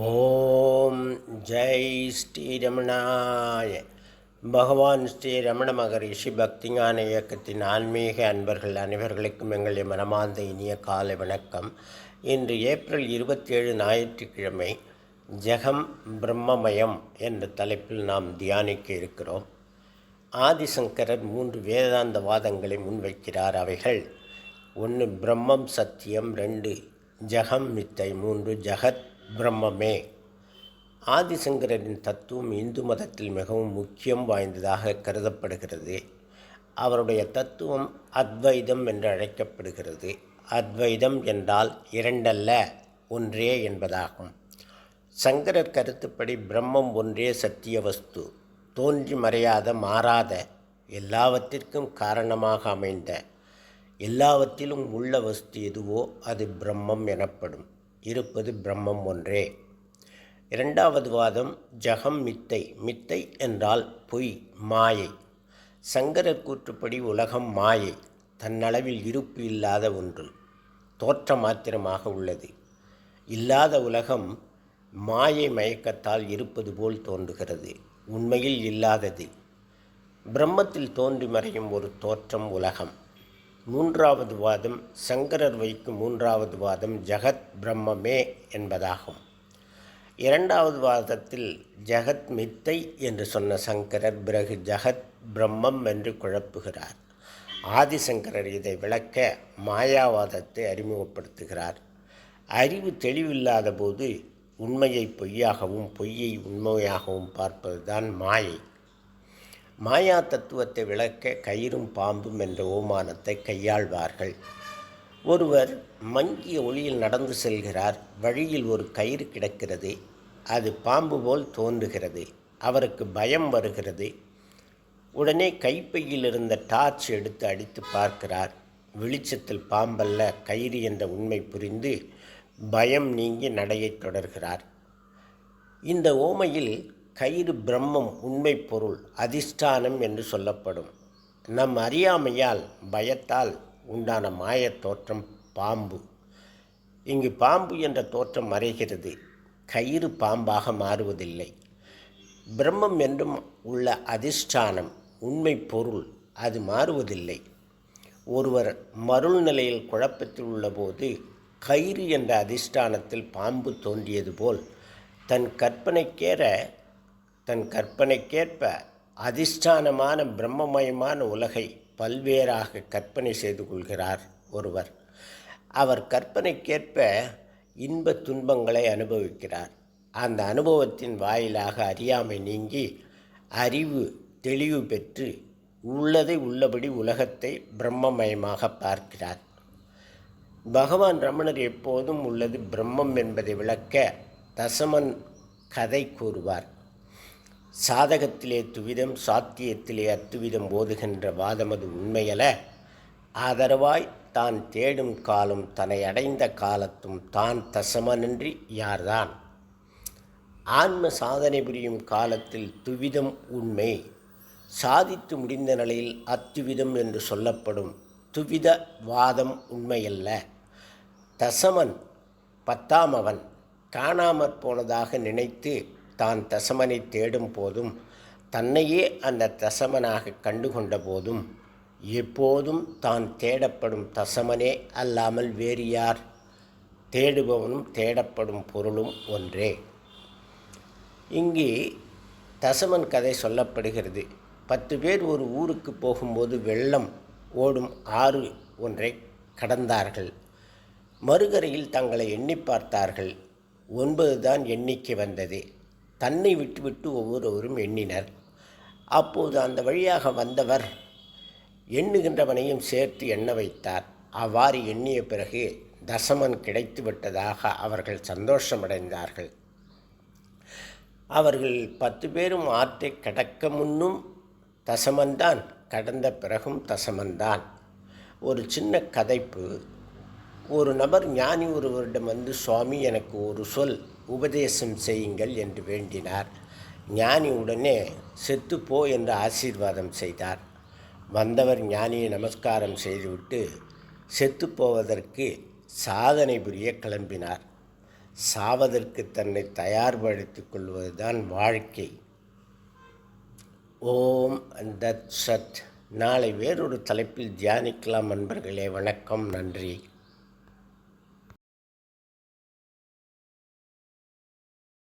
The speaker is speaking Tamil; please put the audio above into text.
ஓம் ஜெய் ஸ்ரீரமணாய பகவான் ஸ்ரீ ரமண மகரிஷி பக்திஞான இயக்கத்தின் ஆன்மீக அன்பர்கள் அனைவர்களுக்கும் எங்களுடைய மனமார்ந்த இனிய காலை வணக்கம். இன்று ஏப்ரல் இருபத்தேழு ஞாயிற்றுக்கிழமை ஜெகம் பிரம்மமயம் என்ற தலைப்பில் நாம் தியானிக்க இருக்கிறோம். ஆதிசங்கரர் மூன்று வேதாந்த வாதங்களை முன்வைக்கிறார் அவைகள் ஒன்று பிரம்மம் சத்தியம் ரெண்டு ஜெகம் மித்தை மூன்று ஜகத் பிரம்மமே. ஆதிசங்கரின் தத்துவம் இந்து மதத்தில் மிகவும் முக்கியம் வாய்ந்ததாக கருதப்படுகிறது. அவருடைய தத்துவம் அத்வைதம் என்று அழைக்கப்படுகிறது. அத்வைதம் என்றால் இரண்டல்ல ஒன்றே என்பதாகும். சங்கரர் கருத்துப்படி பிரம்மம் ஒன்றே சத்திய வஸ்து. தோன்றி மறையாத மாறாத எல்லாவற்றிற்கும் காரணமாக அமைந்த எல்லாவற்றிலும் உள்ள வஸ்து எதுவோ அது பிரம்மம் எனப்படும். இருப்பது பிரம்மம் ஒன்றே. இரண்டாவது வாதம் ஜகம் மித்தை. மித்தை என்றால் பொய் மாயை. சங்கரர் கூற்றுப்படி உலகம் மாயை தன்னளவில் இருப்பு இல்லாத ஒன்று தோற்ற மாத்திரமாக உள்ளது. இல்லாத உலகம் மாயை மயக்கத்தால் இருப்பது போல் தோன்றுகிறது உண்மையில் இல்லாதது. பிரம்மத்தில் தோன்றி மறையும் ஒரு தோற்றம் உலகம். மூன்றாவது வாதம் சங்கரர் வைக்கும் மூன்றாவது வாதம் ஜகத் பிரம்மமே என்பதாகும். இரண்டாவது வாதத்தில் ஜகத் மித்தை என்று சொன்ன சங்கரர் பிறகு ஜகத் பிரம்மம் என்று குழப்புகிறார். ஆதிசங்கரர் இதை விளக்க மாயாவாதத்தை அறிமுகப்படுத்துகிறார். அறிவு தெளிவில்லாத போது உண்மையை பொய்யாகவும் பொய்யை உண்மையாகவும் பார்ப்பதுதான் மாயை. மாயா தத்துவத்தை விளக்க கயிறும் பாம்பும் என்ற ஓமானத்தை கையாள்வார்கள். ஒருவர் மங்கிய ஒளியில் நடந்து செல்கிறார் வழியில் ஒரு கயிறு கிடக்கிறது அது பாம்பு போல் தோன்றுகிறது அவருக்கு பயம் வருகிறது. உடனே கைப்பையில் இருந்த டார்ச் எடுத்து அடித்து பார்க்கிறார். வெளிச்சத்தில் பாம்பல்ல கயிறு என்ற உண்மை புரிந்து பயம் நீங்கி நடையைத் தொடர்கிறார். இந்த ஓமையில் கயிறு பிரம்மம் உண்மை பொருள் அதிஷ்டானம் என்று சொல்லப்படும். நம் அறியாமையால் பயத்தால் உண்டான மாயத் தோற்றம் பாம்பு. இங்கு பாம்பு என்ற தோற்றம் மறைகிறது. கயிறு பாம்பாக மாறுவதில்லை. பிரம்மம் என்றும் உள்ள அதிஷ்டானம் உண்மை பொருள் அது மாறுவதில்லை. ஒருவர் மருள் நிலையில் குழப்பத்தில் உள்ளபோது கயிறு என்ற அதிஷ்டானத்தில் பாம்பு தோன்றியது போல் தன் கற்பனைக்கேற தன் கற்பனைக்கேற்ப அதிஷ்டானமான பிரம்மமயமான உலகை பல்வேறாக கற்பனை செய்து கொள்கிறார் ஒருவர். அவர் கற்பனைக்கேற்ப இன்ப துன்பங்களை அனுபவிக்கிறார். அந்த அனுபவத்தின் வாயிலாக அறியாமை நீங்கி அறிவு தெளிவு பெற்று உள்ளதை உள்ளபடி உலகத்தை பிரம்மமயமாக பார்க்கிறார். பகவான் ரமணர் எப்போதும் உள்ளது பிரம்மம் என்பதை விளக்க தசமன் கதை கூறுவார். சாதகத்திலே துவிதம் சாத்தியத்திலே அத்துவிதம் போதுகின்ற வாதமது உண்மையல ஆதரவாய் தான் தேடும் காலம் தன்னை அடைந்த காலத்தும் தான் தசமனின்றி யார்தான்? ஆன்ம சாதனை புரியும் காலத்தில் துவிதம் உண்மை. சாதித்து முடிந்த நிலையில் அத்துவிதம் என்று சொல்லப்படும் துவித வாதம் உண்மையல்ல. தசமன் பத்தாமவன் காணாமற் போனதாக நினைத்து தான் தசமனை தேடும் போதும் தன்னையே அந்த தசமனாக கண்டுகொண்ட போதும் எப்போதும் தான் தேடப்படும் தசமனே அல்லாமல் வேறு யார்? தேடுபவனும் தேடப்படும் பொருளும் ஒன்றே. இங்கே தசமன் கதை சொல்லப்படுகிறது. பத்து பேர் ஒரு ஊருக்கு போகும்போது வெள்ளம் ஓடும் ஆறு ஒன்றை கடந்தார்கள். மறுகரையில் தங்களை எண்ணி பார்த்தார்கள். ஒன்பது தான் எண்ணிக்கை வந்தது. தன்னை விட்டுவிட்டு ஒவ்வொருவரும் எண்ணினர். அப்போது அந்த வழியாக வந்தவர் எண்ணுகின்றவனையும் சேர்த்து எண்ண வைத்தார். அவ்வாறு எண்ணிய பிறகு தசமன் கிடைத்து விட்டதாக அவர்கள் சந்தோஷமடைந்தார்கள். அவர்கள் பத்து பேரும் ஆற்றை கடக்க முன்னும் தசமன்தான் கடந்த பிறகும் தசமன்தான். ஒரு சின்ன கதைப்பு. ஒரு நபர் ஞானி ஒருவரிடம் வந்து சுவாமி எனக்கு ஒரு சொல். உபதேசம் செய்யுங்கள் என்று வேண்டினார். ஞானி உடனே செத்துப்போ என்று ஆசீர்வாதம் செய்தார். வந்தவர் ஞானியை நமஸ்காரம் செய்துவிட்டு செத்துப்போவதற்கு சாதனை புரிய கிளம்பினார். சாவதற்கு தன்னை தயார்படுத்திக் கொள்வதுதான் வாழ்க்கை. ஓம் தத் சத். நாளை வேறொரு தலைப்பில் தியானிக்கலாம் நண்பர்களே வணக்கம். நன்றி.